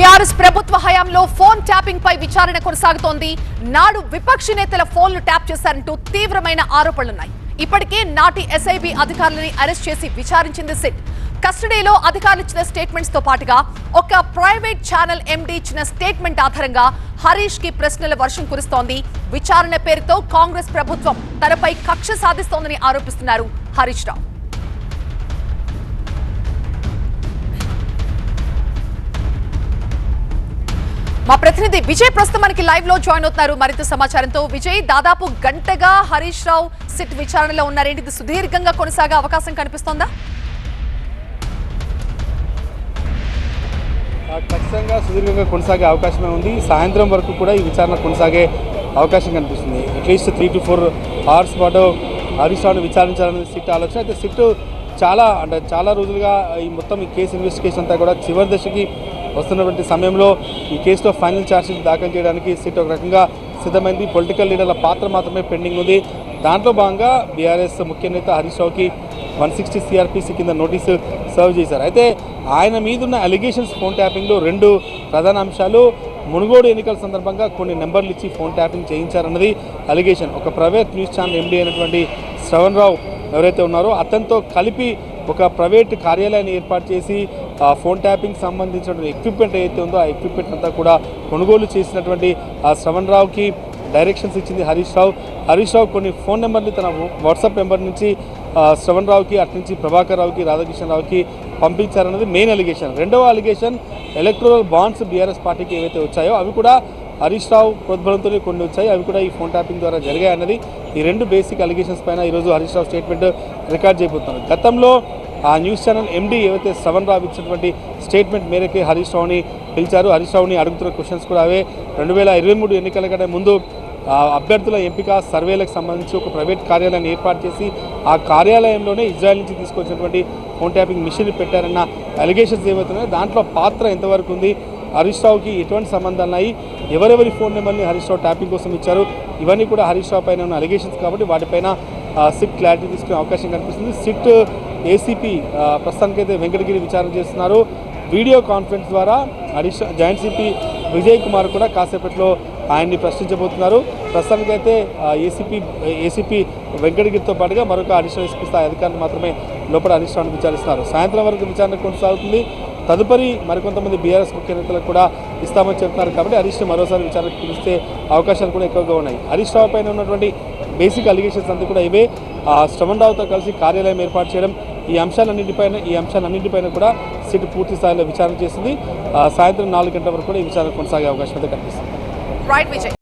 BRS ప్రభుత్వ హయాంలో phone tapping పై విచారణ కొనసాగుతోంది. నాడు విపక్ష నేతల ఫోన్లు ట్యాప్ చేశారంటూ తీవ్రమైన ఆరోపణలున్నాయి. ఇప్పటికే నాటి ఎస్ఐబి అధికారులని అరెస్ట్ చేసి విచారించింది సిట్. కస్టడీలో అధికారులు ఇచ్చిన స్టేట్మెంట్స్తో పాటుగా ఒక ప్రైవేట్ ఛానల్ ఎండీ ఇచ్చిన స్టేట్మెంట్ ఆధారంగా హరీష్కి ప్రశ్నల వర్షం కురుస్తోంది. విచారణ పేరుతో కాంగ్రెస్ ప్రభుత్వం తనపై కక్ష సాధిస్తోందని ఆరోపిస్తున్నారు హరీష్ రావు. మా ప్రతినిధి విజయ్ ప్రస్తుతం మనకి లైవ్లో జాయిన్ అవుతున్నారు. మరింత సమాచారంతో విజయ్ దాదాపు గంటగా హరీష్ రావు సిట్ విచారణలో ఉన్నారేంటి ఇది సుదీర్ఘంగా కొనసాగే అవకాశం కనిపిస్తోందా? ఖచ్చితంగా సుదీర్ఘంగా కొనసాగే అవకాశమే ఉంది. సాయంత్రం వరకు కూడా ఈ విచారణ కొనసాగే అవకాశం కనిపిస్తుంది. At least three to four hours పాటు హరీష్ రావును విచారించాలనే సిట్ ఆలోచన. అయితే సిట్ చాలా అంటే చాలా రోజులుగా ఈ మొత్తం ఈ కేసు ఇన్వెస్టిగేషన్ అంతా కూడా చివరి దశకి వస్తున్నటువంటి సమయంలో ఈ కేసులో ఫైనల్ ఛార్జ్షీట్ దాఖలు చేయడానికి సిట్ ఒక రకంగా సిద్ధమైంది. పొలిటికల్ లీడర్ల పాత్ర మాత్రమే పెండింగ్ ఉంది. దాంట్లో భాగంగా బీఆర్ఎస్ ముఖ్య నేత హరీష్ రావుకి వన్ సిక్స్టీ సిఆర్పిసి కింద నోటీసు సర్వ్ చేశారు. అయితే ఆయన మీద ఉన్న అలిగేషన్స్ ఫోన్ ట్యాపింగ్లో రెండు ప్రధాన అంశాలు. మునుగోడు ఎన్నికల సందర్భంగా కొన్ని నెంబర్లు ఇచ్చి ఫోన్ ట్యాపింగ్ చేయించారన్నది అలిగేషన్ ఒక ప్రైవేట్ న్యూస్ ఛానల్ ఎండీ అయినటువంటి శ్రవణ్ రావు ఎవరైతే ఉన్నారో అతనితో కలిపి ఒక ప్రైవేట్ కార్యాలయాన్ని ఏర్పాటు చేసి ఆ ఫోన్ ట్యాపింగ్ సంబంధించిన ఎక్విప్మెంట్ ఏదైతే ఉందో ఆ ఎక్విప్మెంట్ అంతా కూడా కొనుగోలు చేసినటువంటి ఆ శ్రవణ్ రావుకి డైరెక్షన్స్ ఇచ్చింది హరీష్ రావు. హరీష్ రావు కొన్ని ఫోన్ నెంబర్ని తన వాట్సాప్ నెంబర్ నుంచి శ్రవణ్ రావుకి అటు నుంచి ప్రభాకర్ రావుకి రాధాకృష్ణ రావుకి పంపించారన్నది మెయిన్ అలిగేషన్ రెండవ అలిగేషన్ ఎలక్ట్రల్ బాండ్స్ బీఆర్ఎస్ పార్టీకి ఏవైతే వచ్చాయో అవి కూడా హరీష్ రావు ప్రోద్బలంతోనే కొన్ని వచ్చాయి. అవి కూడా ఈ ఫోన్ ట్యాపింగ్ ద్వారా జరిగాయి అన్నది ఈ రెండు బేసిక్ అలిగేషన్స్ పైన ఈరోజు హరీష్ రావు స్టేట్మెంట్ రికార్డ్ చేయబోతున్నారు. గతంలో ఆ న్యూస్ ఛానల్ ఎండీ ఏవైతే శ్రవణ్ రావు ఇచ్చినటువంటి స్టేట్మెంట్ మేరకే హరీష్ రావుని పిలిచారు హరీష్ రావుని అడుగుతున్న క్వశ్చన్స్ కూడా అవే. రెండు వేల ఇరవై మూడు ఎన్నికల కంటే ముందు అభ్యర్థుల ఎంపిక సర్వేలకు సంబంధించి ఒక ప్రైవేట్ కార్యాలయాన్ని ఏర్పాటు చేసి ఆ కార్యాలయంలోనే ఇజ్రాయెల్ నుంచి తీసుకొచ్చినటువంటి ఫోన్ ట్యాపింగ్ మిషన్ పెట్టారన్న అలిగేషన్స్ ఏవైతున్నాయో దాంట్లో పాత్ర ఎంతవరకు ఉంది? హరీష్ రావుకి ఎటువంటి సంబంధాలు ఉన్నాయి? ఎవరెవరి ఫోన్ నెంబర్ని హరీష్ రావు ట్యాపింగ్ కోసం ఇచ్చారు? ఇవన్నీ కూడా హరీష్ రావు పైన ఉన్న అలిగేషన్స్ కాబట్టి వాటిపైన సిట్ క్లారిటీ తీసుకునే అవకాశం కనిపిస్తుంది సిట్ ఏసీపీ ప్రస్తుతానికైతే వెంకటగిరి విచారణ చేస్తున్నారు. వీడియో కాన్ఫరెన్స్ ద్వారా హరీష్ జాయింట్ సిపి విజయ్ కుమార్ కూడా కాసేపట్లో ఆయన్ని ప్రశ్నించబోతున్నారు. ప్రస్తుతానికైతే ఏసీపీ ఏసీపీ వెంకటగిరితో పాటుగా మరొక అడిషనల్ ఎస్పీ స్థాయి అధికారులు మాత్రమే లోపల హరీష్ రావును విచారిస్తున్నారు. సాయంత్రం వరకు విచారణ కొనసాగుతుంది. తదుపరి మరికొంతమంది బీఆర్ఎస్ ముఖ్య నేతలకు కూడా ఇస్తామని చెప్తున్నారు కాబట్టి హరీష్ మరోసారి విచారణకు పిలిస్తే అవకాశాలు కూడా ఎక్కువగా ఉన్నాయి. హరీష్ రావు పైన ఉన్నటువంటి బేసిక్ అలిగేషన్స్ అంతా కూడా ఇవే. ఆ శ్రవణ్ రావుతో కలిసి కార్యాలయం ఏర్పాటు చేయడం ఈ అంశాలన్నింటిపైన ఈ అంశాలన్నింటిపైన కూడా సిట్ పూర్తి స్థాయిలో విచారణ చేసింది. సాయంత్రం నాలుగు గంటల వరకు కూడా ఈ విచారణ కొనసాగే అవకాశం అయితే కనిపిస్తుంది.